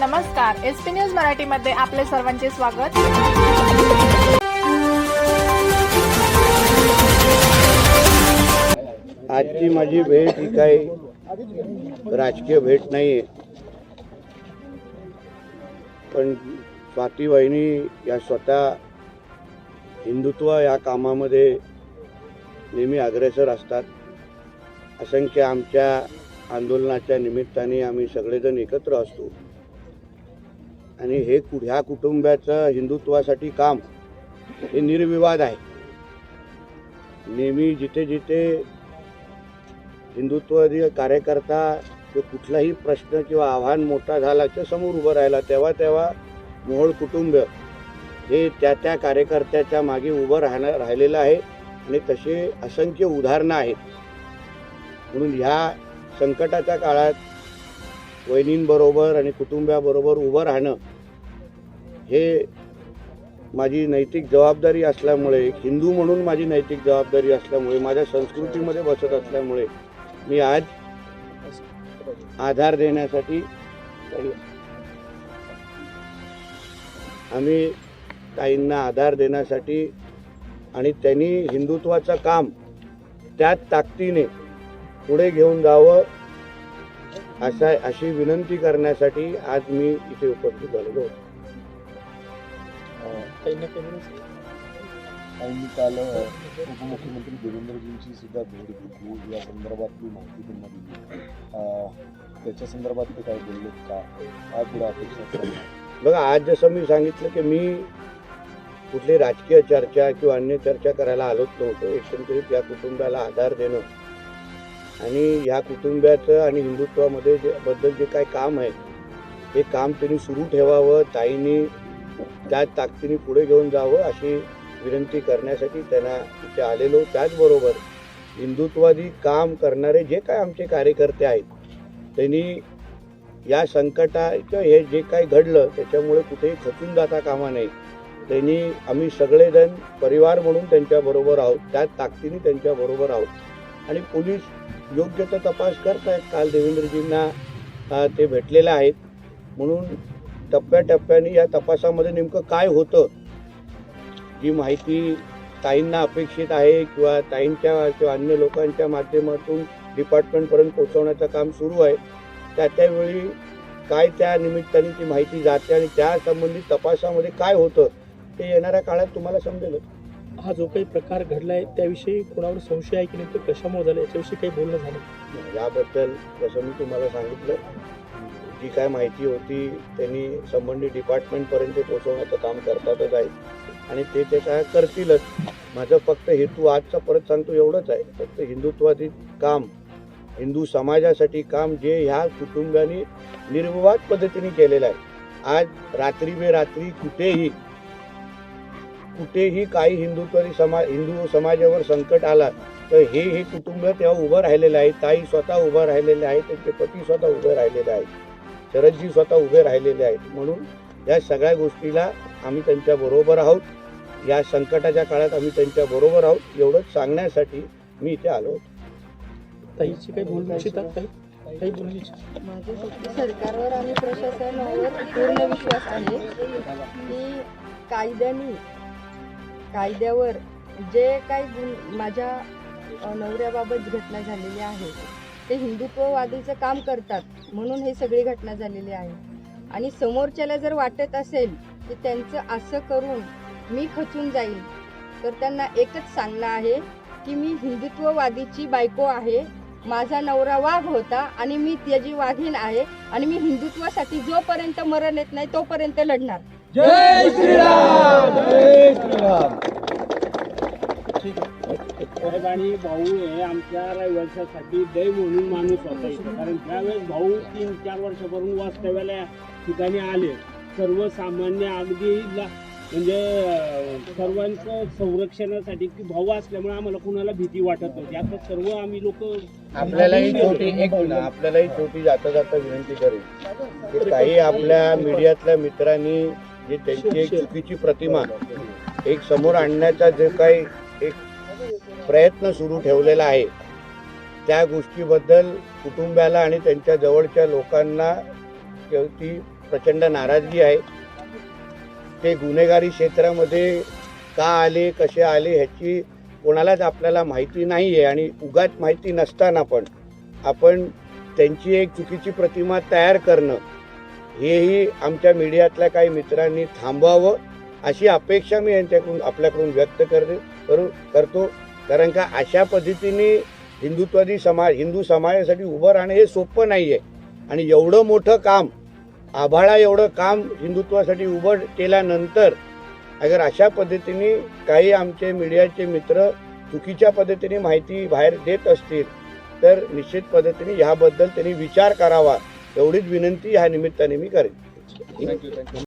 नमस्कार S P news मराठीमध्ये आपले सर्वांचे स्वागत. आजची माझी भेट ही काही राजकीय भेट नाही आहे पण स्वाती वहिनी या स्वतः हिंदुत्व या कामामध्ये नेहमी अग्रेसर असतात. असंख्य आमच्या आंदोलनाच्या निमित्ताने आम्ही सगळेजण एकत्र असतो. आणि हे कु- ह्या कुटुंबाचं हिंदुत्वासाठी काम हे निर्विवाद आहे. नेहमी जिथे जिथे हिंदुत्ववादी कार्यकर्ता कुठलाही प्रश्न किंवा आव्हान मोठा झाला तर समोर उभं राहिला तेव्हा तेव्हा मोहोळ कुटुंब हे त्या त्या कार्यकर्त्याच्या मागे उभं राहणं राहिलेलं आहे आणि तसे असंख्य उदाहरणं आहेत. म्हणून ह्या संकटाच्या काळात वहिनींबरोबर आणि कुटुंबाबरोबर उभं राहणं हे माझी नैतिक जबाबदारी असल्यामुळे एक हिंदू म्हणून माझी नैतिक जबाबदारी असल्यामुळे माझ्या संस्कृतीमध्ये बसत असल्यामुळे मी आज आधार देण्यासाठी आम्ही ताईंना आधार देण्यासाठी आणि त्यांनी हिंदुत्वाचं काम त्याच ताकदीने पुढे घेऊन जावं असा अशी विनंती करण्यासाठी आज मी इथे उपस्थित झालेलो होतो. त्यांनी काल उपमुख्यमंत्री देवेंद्रजींची सुद्धा भेट घेतली. या संदर्भातली माहिती त्यांना दिली. त्याच्या संदर्भात ते काय बोलले का? काय पुढे अपेक्षा? बघा आज जसं मी सांगितलं की मी कुठली राजकीय चर्चा किंवा अन्य चर्चा करायला आलोच नव्हतो. एकंदरीत या कुटुंबाला आधार देणं आणि ह्या कुटुंबाचं आणि हिंदुत्वामध्ये जे बद्दल जे काय काम आहे हे काम त्यांनी सुरू ठेवावं ताईंनी त्या ताकदीने पुढे घेऊन जावं अशी विनंती करण्यासाठी त्यांना इथे आलेलो. त्याचबरोबर हिंदुत्वादी काम करणारे जे काय आमचे कार्यकर्ते आहेत त्यांनी या संकटाचं हे जे काही घडलं त्याच्यामुळे कुठेही खचून जाता कामा नाही त्यांनी आम्ही सगळेजण परिवार म्हणून त्यांच्याबरोबर आहोत त्याच ताकदीने त्यांच्याबरोबर आहोत. आणि पोलीस योग्य तो तपास करत आहेत काल देवेंद्रजींना ते भेटलेले आहेत. म्हणून टप्प्याटप्प्याने या तपासामध्ये नेमकं काय होतं जी माहिती ताईंना अपेक्षित आहे किंवा ताईंच्या किंवा अन्य लोकांच्या माध्यमातून डिपार्टमेंटपर्यंत पोहोचवण्याचं काम सुरू आहे. त्या त्यावेळी काय त्या निमित्ताने ती माहिती जाते आणि त्या संबंधित तपासामध्ये काय होतं ते येणाऱ्या काळात तुम्हाला समजेलच हा जो काही प्रकार घडलाय त्याविषयी कोणावर संशय आहे की नेमकं कशामुळे झालं याच्याविषयी काही बोलणं झालं याबद्दल जसं मी तुम्हाला सांगितलं जी काय माहिती होती त्यांनी संबंधित डिपार्टमेंटपर्यंत पोहोचवण्याचं काम करतातच आहे. आणि ते ते काय करतीलच माझं फक्त हेतू आजचा परत सांगतो एवढंच आहे. फक्त हिंदुत्वातील काम हिंदू समाजासाठी काम जे ह्या कुटुंबाने निर्विवाद पद्धतीने केलेलं आहे. आज रात्री बेरात्री कुठेही कुठेही काही हिंदुत्वादी समाज हिंदू समाजावर संकट आला तर हे हे कुटुंब तेव्हा उभं राहिलेलं आहे. ताई स्वतः उभं राहिलेले आहेत त्यांचे पती स्वतः उभे राहिलेले आहेत. शरदजी स्वतः उभे राहिलेले आहेत. म्हणून या सगळ्या गोष्टीला आम्ही त्यांच्या बरोबर आहोत. या संकटाच्या काळात आम्ही त्यांच्या बरोबर आहोत. एवढंच सांगण्यासाठी मी इथे आलो होतो. ताईची काही बोलू इच्छितात काही काही बोलू इच्छित माझे फक्त सरकारवर आणि प्रशासनावर पूर्ण विश्वास आहे की कायद्याने कायद्यावर जे काही माझ्या नवऱ्याबाबत घटना झालेली आहे ते हिंदुत्ववादीचं काम करतात म्हणून हे सगळी घटना झालेली आहे. आणि समोरच्याला जर वाटत असेल की त्यांचं असं करून मी खचून जाईल तर त्यांना एकच सांगणं आहे की मी हिंदुत्ववादीची बायको आहे माझा नवरा वाघ होता आणि मी त्याची वाघीण आहे आणि मी हिंदुत्वासाठी जोपर्यंत मरण येत नाही तोपर्यंत लढणार. साहेब आणि भाऊ हे आमच्या रहिवाशासाठी दैव म्हणून माणूस होता इथं. कारण त्यावेळेस भाऊ तीन चार वर्षापासून वास्तव्याला या ठिकाणी आले सर्वसामान्य अगदी ला- म्हणजे अं, सर्वांचं संरक्षणासाठी की भाऊ असल्यामुळे आम्हाला कुणाला भीती वाटत नव्हती. आता सर्व आम्ही लोक आपल्यालाही छोटी एक मिनिट, आपल्यालाही छोटी जाता जाता विनंती करेल की काही आपल्या मीडियातल्या मित्रांनी जी त्यांची एक चुकीची प्रतिमा. एक समोर आणण्याचा जे काही एक प्रयत्न सुरू ठेवलेला आहे त्या गोष्टीबद्दल कुटुंबाला आणि त्यांच्या जवळच्या लोकांना ती प्रचंड नाराजगी आहे. ते गुन्हेगारी क्षेत्रामध्ये का आले कसे आले ह्याची कोणालाच आपल्याला माहिती नाही आहे आणि उगाच माहिती नसताना पण आपण त्यांची एक चुकीची प्रतिमा तयार करणं हेही आमच्या मीडियातल्या काही मित्रांनी थांबवावं अशी अपेक्षा मी यांच्याकडून आपल्याकडून व्यक्त करते करू करतो. कारण का अशा पद्धतीने हिंदुत्वादी समाज हिंदू समाजासाठी उभं राहणं हे सोपं नाही आहे आणि एवढं मोठं काम आभाळा एवढं काम हिंदुत्वासाठी उभं केल्यानंतर अगर अशा पद्धतीने काही आमचे मीडियाचे मित्र चुकीच्या पद्धतीने माहिती बाहेर देत असतील तर निश्चित पद्धतीने ह्याबद्दल त्यांनी विचार करावा. एवढीच विनंती ह्या निमित्ताने मी करेन.